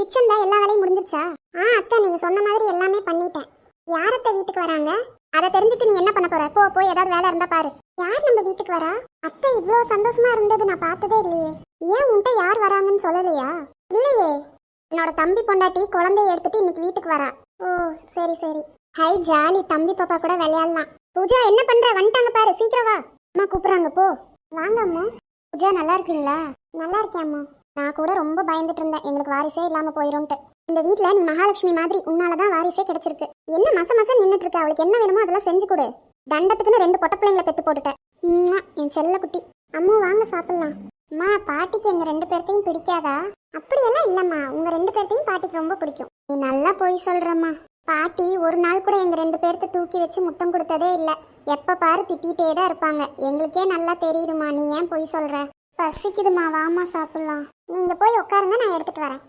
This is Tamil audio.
கிச்சன்ல எல்லா வேலையும் முடிஞ்சிருச்சா? ஆ அத்தை நீங்க சொன்ன மாதிரி எல்லாமே பண்ணிட்டேன். யார் அத்தை வீட்டுக்கு வராங்க? அதை தெரிஞ்சுட்டு நீ என்ன பண்ண போற? போ போய் ஏதாவது வேலை இருந்தா பாரு. யார் நம்ம வீட்டுக்கு வரா? அத்தை இவ்வளோ சந்தோஷமா இருந்தது நான் பார்த்ததே இல்லையே. ஏன் உன்கிட்ட யார் வராங்கன்னு சொல்லலையா? இல்லையே. என்னோட தம்பி பொண்டாட்டி குழந்தைய எடுத்துட்டு இன்னைக்கு வீட்டுக்கு வரா. ஓ சரி சரி. ஹை ஜாலி. தம்பி பாப்பா கூட விளையாடலாம். பூஜா என்ன பண்ற? வந்துட்டாங்க பாரு. சீக்கிரம் வா. அம்மா கூப்பிடுறாங்க போ. வாங்க அம்மா. பூஜா நல்லா இருக்கீங்களா? நல்லா இருக்கேன் அம்மா. நான் கூட ரொம்ப பயந்துட்டு இருந்தேன். எங்களுக்கு வாரிசே இல்லாம போயிரும்ட்டு இந்த வீட்ல நீ மகாலட்சுமி மாதிரி உன்னாலதான் வாரிசே கிடைச்சிருக்கு. என்ன மச மசம் நின்றுட்டு இருக்க? அவளுக்கு என்ன வேணுமோ அதெல்லாம் செஞ்சு கொடு. தண்டத்துக்குன்னு ரெண்டு பொட்ட பிள்ளைங்களை பெத்து போட்டுட்டேன். உம்மா, என் செல்ல குட்டி. அம்மா வாங்க சாப்பிடலாம். அம்மா பாட்டிக்கு எங்க ரெண்டு பேர்த்தையும் பிடிக்காதா? அப்படியெல்லாம் இல்லம்மா. உங்க ரெண்டு பேர்த்தையும் பாட்டிக்கு ரொம்ப பிடிக்கும். நீ நல்லா போய் சொல்றம்மா. பாட்டி ஒரு நாள் கூட எங்க ரெண்டு பேர்த்த தூக்கி வச்சு முத்தம் கொடுத்ததே இல்ல. எப்ப பாரு திட்டிகிட்டே தான் இருப்பாங்க. எங்களுக்கே நல்லா தெரியுதுமா நீ ஏன் போய் சொல்ற? பசிக்குதுமா வாமா சாப்பிடலாம். நீங்க போய் உட்காருங்க நான் எடுத்துட்டு வரேன்.